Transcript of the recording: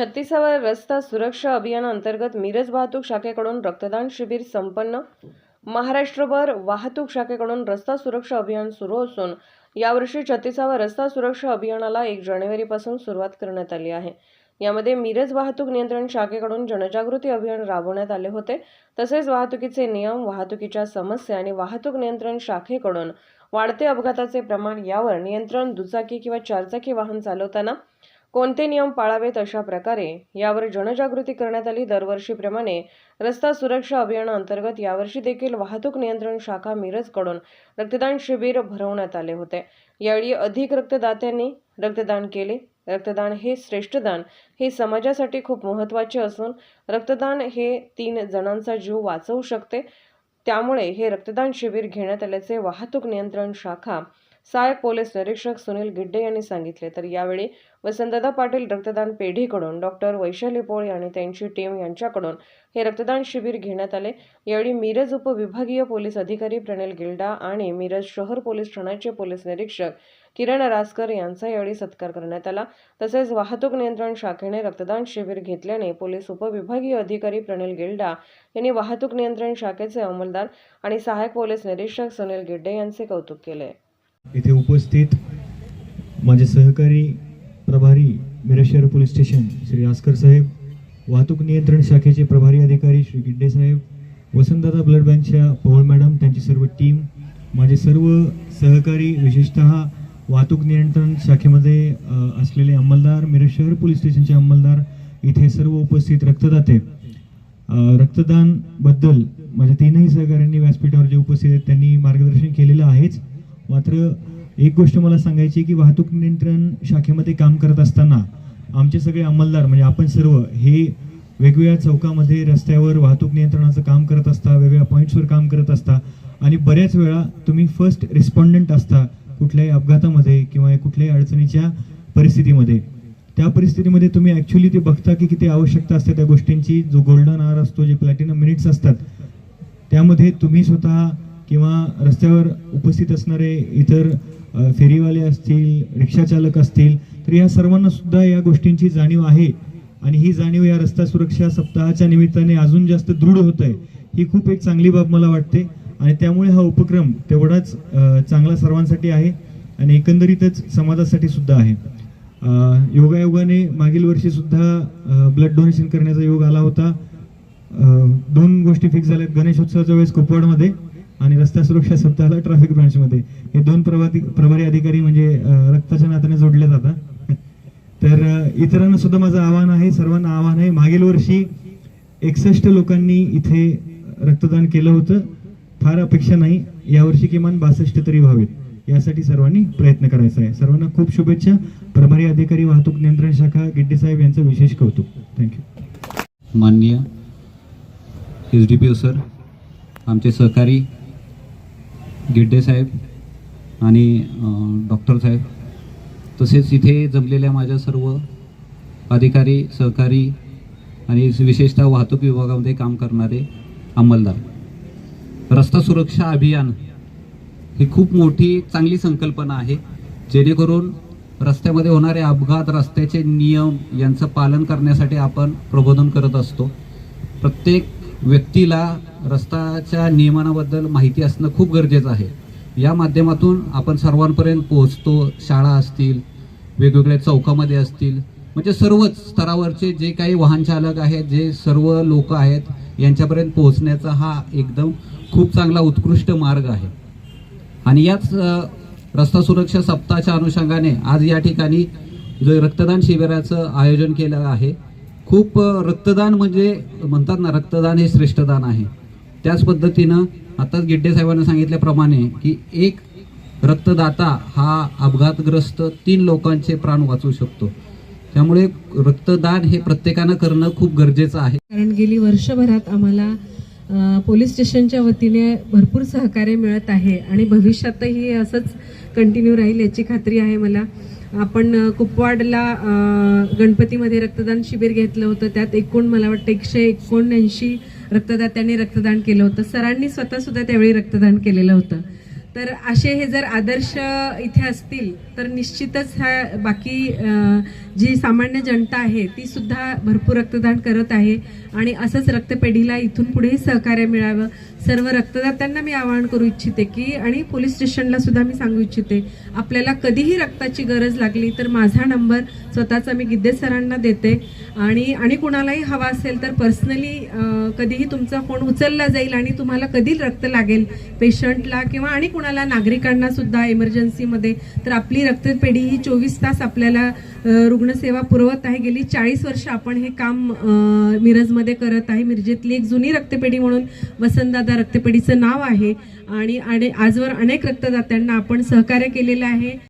छत्तीसावा रस्ता सुरक्षा अभियानाअंतर्गत मिरज वाहतूक शाखेकडून रक्तदान शिबिर संपन्न. महाराष्ट्रभर वाहतूक शाखेकडून रस्ता सुरक्षा अभियान सुरू असून यावर्षी छत्तीसावा रस्ता सुरक्षा अभियानाला एक जानेवारीपासून सुरुवात करण्यात आली आहे. यामध्ये मिरज वाहतूक नियंत्रण शाखेकडून जनजागृती अभियान राबवण्यात आले होते. तसेच वाहतुकीचे नियम वाहतुकीच्या समस्या आणि वाहतूक नियंत्रण शाखेकडून वाढते अपघाताचे प्रमाण यावर नियंत्रण दुचाकी किंवा चारचाकी वाहन चालवताना कोणते नियम पाळावेत अशा प्रकारे यावर जनजागृती करण्यात आली. दरवर्षीप्रमाणे रस्ता सुरक्षा अभियानाअंतर्गत यावर्षी देखील वाहतूक नियंत्रण शाखा मिरजकडून रक्तदान शिबिर भरवण्यात आले होते. यावेळी अधिक रक्तदात्यांनी रक्तदान केले. रक्तदान हे श्रेष्ठदान हे समाजासाठी खूप महत्त्वाचे असून रक्तदान हे तीन जणांचा जीव वाचवू शकते. त्यामुळे हे रक्तदान शिबिर घेण्यात आल्याचे वाहतूक नियंत्रण शाखा सहाय्यक पोलीस निरीक्षक सुनील गिड्डे यांनी सांगितले. तर यावेळी वसंतदा पाटील रक्तदान पेढीकडून डॉक्टर वैशाली पोळे आणि त्यांची टीम यांच्याकडून हे रक्तदान शिबिर घेण्यात आले. यावेळी मिरज उपविभागीय पोलीस अधिकारी प्रणेल गिल्डा आणि मिरज शहर पोलीस ठाण्याचे पोलीस निरीक्षक किरण रासकर यांचा यावेळी सत्कार करण्यात आला. तसेच वाहतूक नियंत्रण शाखेने रक्तदान शिबिर घेतल्याने पोलीस उपविभागीय अधिकारी प्रणिल गिल्डा यांनी वाहतूक नियंत्रण शाखेचे अंमलदार आणि सहाय्यक पोलीस निरीक्षक सुनील गिड्डे यांचे कौतुक केले. इथे उपस्थित माझे सहकारी प्रभारी मिरज शहर पोलीस स्टेशन श्री आस्कर साहेब वाहतूक नियंत्रण शाखेचे प्रभारी अधिकारी श्री गिड्डे साहेब वसंतदादा ब्लड बँकच्या पवळ मॅडम त्यांची सर्व टीम माझे सर्व सहकारी विशेषतः वाहतूक नियंत्रण शाखेमध्ये असलेले अंमलदार मिरज शहर पोलीस स्टेशनचे अंमलदार इथे सर्व उपस्थित रक्तदाते. रक्तदानबद्दल माझ्या तीनही सहकाऱ्यांनी व्यासपीठावर जे उपस्थित आहेत त्यांनी मार्गदर्शन केलेलं आहेच. मात्र एक गोष्ट मला सांगायची की वाहतूक नियंत्रण शाखेमध्ये काम करत असताना आमचे सगळे अंमलदार म्हणजे आपण सर्व हे वेगवेगळ्या चौकामध्ये रस्त्यावर वाहतूक नियंत्रणाचं काम करत असता वेगवेगळ्या पॉईंट्सवर काम करत असता आणि बऱ्याच वेळा तुम्ही फर्स्ट रिस्पॉन्डंट असता कुठल्याही अपघातामध्ये किंवा कुठल्याही अडचणीच्या परिस्थितीमध्ये. त्या परिस्थितीमध्ये तुम्ही ॲक्च्युली ते बघता की किती आवश्यकता असते त्या गोष्टींची. जो गोल्डन आर असतो जे प्लॅटिनम मिनिट्स असतात त्यामध्ये तुम्ही स्वतः किंवा रस्त्यावर उपस्थित असणारे इतर फेरीवाले असतील रिक्षाचालक असतील तर या सर्वांना सुद्धा या गोष्टींची जाणीव आहे. आणि ही जाणीव या रस्ता सुरक्षा सप्ताहाच्या निमित्ताने अजून जास्त दृढ होत आहे ही खूप एक चांगली बाब मला वाटते. आणि त्यामुळे हा उपक्रम तेवढाच चांगला सर्वांसाठी आहे आणि एकंदरीतच समाजासाठी सुद्धा आहे. योगायोगाने मागील वर्षी सुद्धा ब्लड डोनेशन करण्याचा योग आला होता. दोन गोष्टी फिक्स झाल्यात. गणेशोत्सवाच्या वेळेस कुपवाडमध्ये. आणि रस्ता सुरक्षा सप्ताहाला ट्रॅफिक ब्रांचमध्ये हे दोन प्रभारी प्रभारी अधिकारी म्हणजे रक्ताच्या नात्याने जोडले जातात. तर इतरांना सुद्धा माझं आव्हान आहे सर्वांना आव्हान आहे. मागील वर्षी एकसष्ट लोकांनी इथे रक्तदान केलं होतं. फार अपेक्षा नाही. यावर्षी किमान बासष्ट तरी व्हावेत. यासाठी सर्वांनी प्रयत्न करायचा आहे. सर्वांना खूप शुभेच्छा. प्रभारी अधिकारी वाहतूक नियंत्रण शाखा गिड्डे साहेब यांचं विशेष कौतुक. थँक्यू माननीय S D P O sir आमचे सहकारी गिड्डे साहेब आणि डॉक्टर साहेब. तसेच इथे जमलेल्या माझ्या सर्व अधिकारी सहकारी आणि विशेषतः वाहतूक विभागामध्ये काम करणारे अंमलदार. रस्ता सुरक्षा अभियान ही खूप मोठी चांगली संकल्पना आहे. जेणेकरून रस्त्यामध्ये होणारे अपघात रस्त्याचे नियम यांचं पालन करण्यासाठी आपण प्रबोधन करत असतो. प्रत्येक व्यक्तीला रस्त्याच्या नियमनाबद्दल माहिती असणं खूप गरजेचं आहे. या माध्यमातून आपण सर्वांपर्यंत पोहोचतो. शाळा असतील वेगवेगळ्या चौकामध्ये असतील म्हणजे सर्वच स्तरावरचे जे काही वाहन चालक आहेत जे सर्व लोक आहेत यांच्यापर्यंत पोहोचण्याचा हा एकदम खूप चांगला उत्कृष्ट मार्ग आहे. आणि याच रस्ता सुरक्षा सप्ताहाच्या अनुषंगाने आज या ठिकाणी रक्तदान शिबिराचं आयोजन केलं आहे खूप रक्तदान म्हणजे म्हणतात ना रक्तदान हे श्रेष्ठदान आहे. त्याच पद्धतीनं आताच गिड्डे साहेबांना सांगितल्याप्रमाणे की एक रक्तदाता हा अपघातग्रस्त तीन लोकांचे प्राण वाचवू शकतो. त्यामुळे रक्तदान हे प्रत्येकानं करणं खूप गरजेचं आहे. कारण गेली वर्षभरात आम्हाला पोलीस स्टेशनच्या वतीने भरपूर सहकार्य मिळत आहे आणि भविष्यातही असंच कंटिन्यू राहील याची खात्री आहे मला. आपण कुपवाडला गणपतीमध्ये रक्तदान शिबिर घेतलं होतं. त्यात एकूण मला वाटतं एकशे एकोणऐंशी रक्तदात्यांनी रक्तदान केलं होतं. सरांनी स्वतःसुद्धा त्यावेळी रक्तदान केलेलं होतं. तर असे हे जर आदर्श इथे असतील तर निश्चितच ह्या बाकी जी सामान्य जनता आहे ती सुद्धा भरपूर रक्तदान करत आहे. आणि असंच रक्तपेढीला इथून पुढेही सहकार्य मिळावं. सर्व रक्तदात्यांना मी आवाहन करू इच्छिते की आणि पोलीस स्टेशनला सुद्धा मी सांगू इच्छिते आपल्याला कधीही रक्ताची गरज लागली तर माझा नंबर स्वतःचा मी गिद्दे सरांना देते. आणि आणि कुणालाही हवा असेल तर पर्सनली कधीही तुमचा फोन उचलला जाईल आणि तुम्हाला कधी रक्त लागेल पेशंटला किंवा आणि कुणाला नागरिकांना सुद्धा इमर्जन्सीमध्ये तर आपली रक्तपेढी ही चोवीस तास आपल्याला रुग्णसेवा पुरवत आहे. गेली चाळीस वर्ष आपण हे काम मिरजमध्ये करत आहे. मिरजेतली एक जुनी रक्तपेढी म्हणून वसंतदादा रक्तपेढीचं नाव आहे. आणि आणि आजवर अनेक रक्तदात्यांना आपण सहकार्य केलेलं आहे.